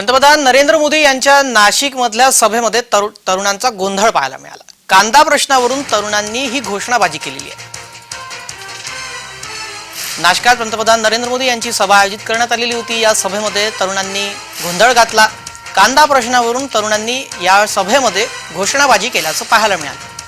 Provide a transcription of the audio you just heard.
पंतप्रधान नरेंद्र मोदी यांच्या नाशिक मधल्या सभेमध्ये तरु- तरुणांचा गोंधळ पाहायला मिळाला. कांदा प्रश्नावरून तरुणांनी ही घोषणाबाजी केलेली आहे. नाशकात पंतप्रधान नरेंद्र मोदी यांची सभा आयोजित करण्यात आलेली होती. या सभेमध्ये तरुणांनी गोंधळ घातला. कांदा प्रश्नावरून तरुणांनी या सभेमध्ये घोषणाबाजी केल्याचं पाहायला मिळालं.